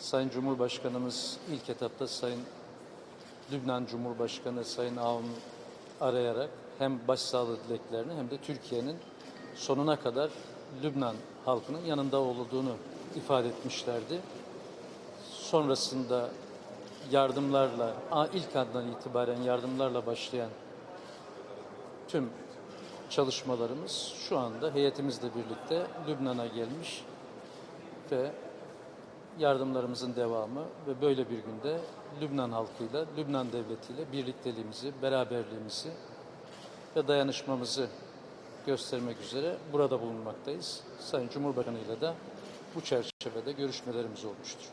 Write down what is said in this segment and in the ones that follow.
Sayın Cumhurbaşkanımız ilk etapta Sayın Lübnan Cumhurbaşkanı Sayın Avni arayarak hem başsağlığı dileklerini hem de Türkiye'nin sonuna kadar Lübnan halkının yanında olduğunu ifade etmişlerdi. Sonrasında yardımlarla, ilk andan itibaren yardımlarla başlayan tüm çalışmalarımız şu anda heyetimizle birlikte Lübnan'a gelmiş ve yardımlarımızın devamı ve böyle bir günde Lübnan halkıyla, Lübnan devletiyle birlikteliğimizi, beraberliğimizi ve dayanışmamızı göstermek üzere burada bulunmaktayız. Sayın Cumhurbaşkanı ile de bu çerçevede görüşmelerimiz olmuştur.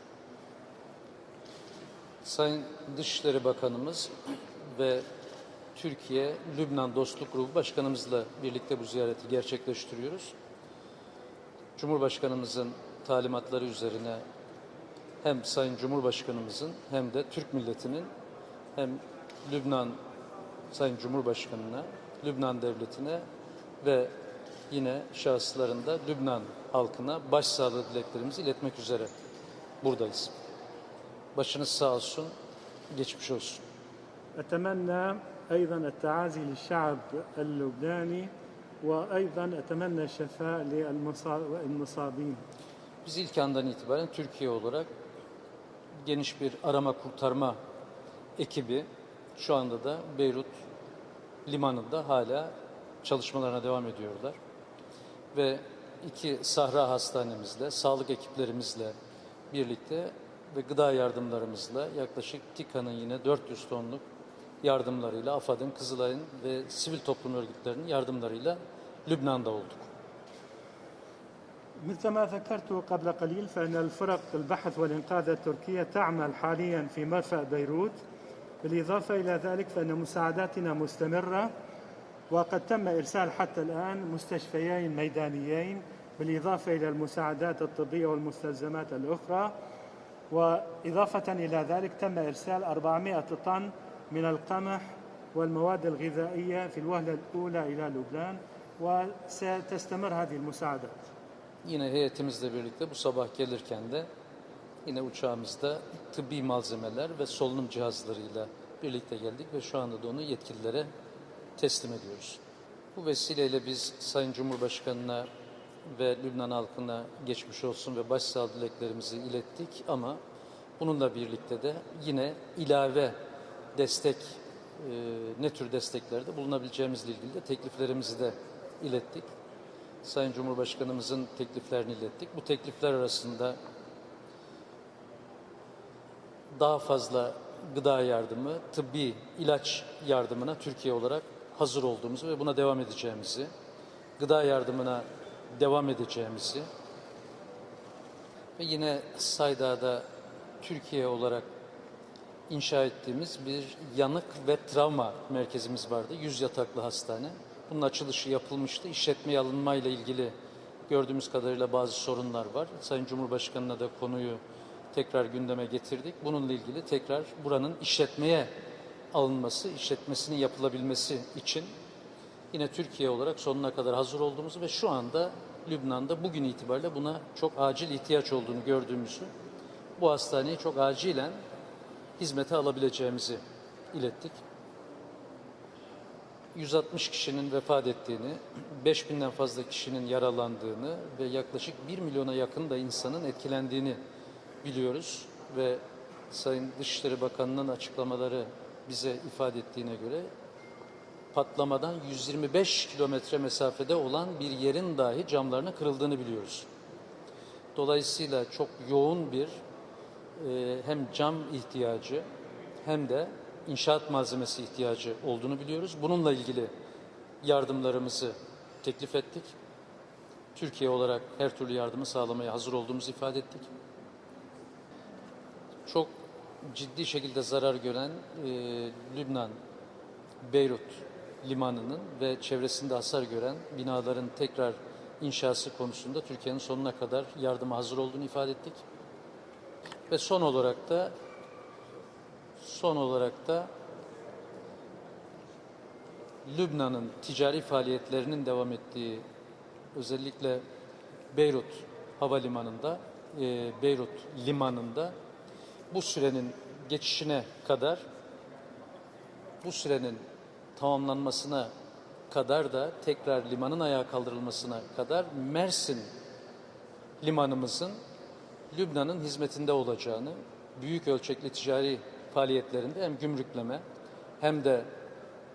Sayın Dışişleri Bakanımız ve Türkiye Lübnan Dostluk Grubu Başkanımızla birlikte bu ziyareti gerçekleştiriyoruz. Cumhurbaşkanımızın talimatları üzerine hem Sayın Cumhurbaşkanımızın hem de Türk milletinin hem Lübnan Sayın Cumhurbaşkanı'na, Lübnan devletine ve yine şahıslarında Lübnan halkına başsağlığı dileklerimizi iletmek üzere buradayız. Başınız sağ olsun, geçmiş olsun. أتمنى أيضا التعازي للشعب اللبناني وأيضا أتمنى الشفاء للمصابين Biz ilk andan itibaren Türkiye olarak geniş bir arama kurtarma ekibi şu anda da Beyrut limanında hala çalışmalarına devam ediyorlar. Ve iki Sahra Hastanemizle, sağlık ekiplerimizle birlikte ve gıda yardımlarımızla yaklaşık TİKA'nın yine 400 tonluk yardımlarıyla, AFAD'ın, Kızılay'ın ve sivil toplum örgütlerinin yardımlarıyla Lübnan'da olduk. مثل ما ذكرت قبل قليل فإن الفرق البحث والإنقاذ التركية تعمل حاليا في مرفأ بيروت. بالإضافة إلى ذلك فإن مساعداتنا مستمرة وقد تم إرسال حتى الآن مستشفيين ميدانيين. بالإضافة إلى المساعدات الطبية والمستلزمات الأخرى. وإضافة إلى ذلك تم إرسال 400 طن من القمح والمواد الغذائية في الوهلة الأولى إلى لبنان وستستمر هذه المساعدات. Yine heyetimizle birlikte bu sabah gelirken de yine uçağımızda tıbbi malzemeler ve solunum cihazlarıyla birlikte geldik ve şu anda da onu yetkililere teslim ediyoruz. Bu vesileyle biz Sayın Cumhurbaşkanı'na ve Lübnan halkına geçmiş olsun ve başsağlığı dileklerimizi ilettik ama bununla birlikte de yine ilave destek, e, ne tür desteklerde bulunabileceğimizle ilgili de tekliflerimizi de ilettik. Sayın Cumhurbaşkanımızın tekliflerini ilettik. Bu teklifler arasında daha fazla gıda yardımı, tıbbi ilaç yardımına Türkiye olarak hazır olduğumuzu ve buna devam edeceğimizi, gıda yardımına devam edeceğimizi ve yine Sayda'da Türkiye olarak inşa ettiğimiz bir yanık ve travma merkezimiz vardı. Yüz yataklı hastane. Bunun açılışı yapılmıştı. İşletmeye alınmayla ilgili gördüğümüz kadarıyla bazı sorunlar var. Sayın Cumhurbaşkanı'na da konuyu tekrar gündeme getirdik. Bununla ilgili tekrar buranın işletmeye alınması, işletmesinin yapılabilmesi için yine Türkiye olarak sonuna kadar hazır olduğumuzu ve şu anda Lübnan'da bugün itibariyle buna çok acil ihtiyaç olduğunu gördüğümüzü, bu hastaneyi çok acilen hizmete alabileceğimizi ilettik. 160 kişinin vefat ettiğini, 5000'den fazla kişinin yaralandığını ve yaklaşık 1 milyona yakın da insanın etkilendiğini biliyoruz ve Sayın Dışişleri Bakanı'nın açıklamaları bize ifade ettiğine göre patlamadan 125 kilometre mesafede olan bir yerin dahi camlarının kırıldığını biliyoruz. Dolayısıyla çok yoğun bir e, hem cam ihtiyacı hem de inşaat malzemesi ihtiyacı olduğunu biliyoruz. Bununla ilgili yardımlarımızı teklif ettik. Türkiye olarak her türlü yardımı sağlamaya hazır olduğumuzu ifade ettik. Çok ciddi şekilde zarar gören e, Lübnan, Beyrut limanının ve çevresinde hasar gören binaların tekrar inşası konusunda Türkiye'nin sonuna kadar yardıma hazır olduğunu ifade ettik. Ve son olarak da son olarak da Lübnan'ın ticari faaliyetlerinin devam ettiği özellikle Beyrut Havalimanı'nda e, Beyrut limanında bu sürenin geçişine kadar bu sürenin tamamlanmasına kadar da tekrar limanın ayağa kaldırılmasına kadar Mersin limanımızın Lübnan'ın hizmetinde olacağını, büyük ölçekli ticari faaliyetlerinde hem gümrükleme hem de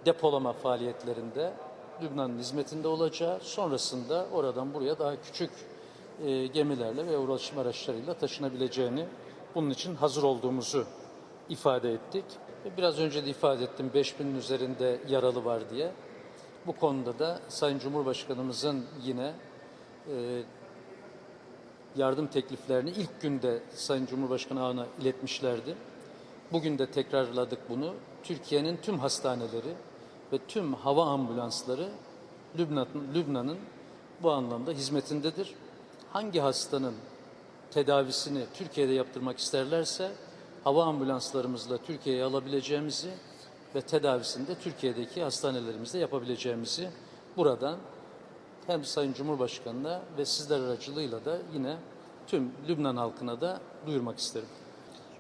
depolama faaliyetlerinde Lübnan'ın hizmetinde olacağı, sonrasında oradan buraya daha küçük e, gemilerle ve ulaşım araçlarıyla taşınabileceğini, bunun için hazır olduğumuzu ifade ettik. Ve biraz önce de ifade ettim 5000'in üzerinde yaralı var diye. Bu konuda da Sayın Cumhurbaşkanımızın yine e, yardım tekliflerini ilk günde Sayın Cumhurbaşkanı ağına iletmişlerdi. Bugün de tekrarladık bunu. Türkiye'nin tüm hastaneleri ve tüm hava ambulansları Lübnan'ın Lübnan'ın bu anlamda hizmetindedir. Hangi hastanın tedavisini Türkiye'de yaptırmak isterlerse hava ambulanslarımızla Türkiye'ye alabileceğimizi ve tedavisini de Türkiye'deki hastanelerimizde yapabileceğimizi buradan hem Sayın Cumhurbaşkanı'na ve sizler aracılığıyla da yine tüm Lübnan halkına da duyurmak isterim.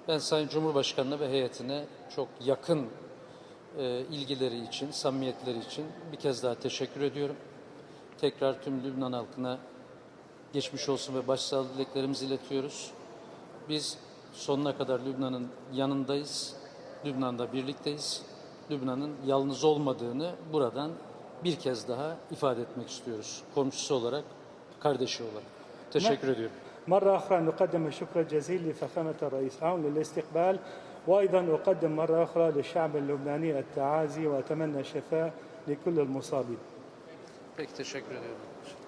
Ben Sayın Cumhurbaşkanı'na ve heyetine çok yakın e, ilgileri için, samimiyetleri için bir kez daha teşekkür ediyorum. Tekrar tüm Lübnan halkına geçmiş olsun ve başsağlığı dileklerimizi iletiyoruz. Biz sonuna kadar Lübnan'ın yanındayız. Lübnan'da birlikteyiz. Lübnan'ın yalnız olmadığını buradan bir kez daha ifade etmek istiyoruz. Komşusu olarak, kardeşi olarak. Teşekkür ediyorum. مرة أخرى نقدم الشكر الجزيل لفخامة الرئيس عون للاستقبال وأيضا أقدم مرة أخرى للشعب اللبناني التعازي وأتمنى الشفاء لكل المصابين.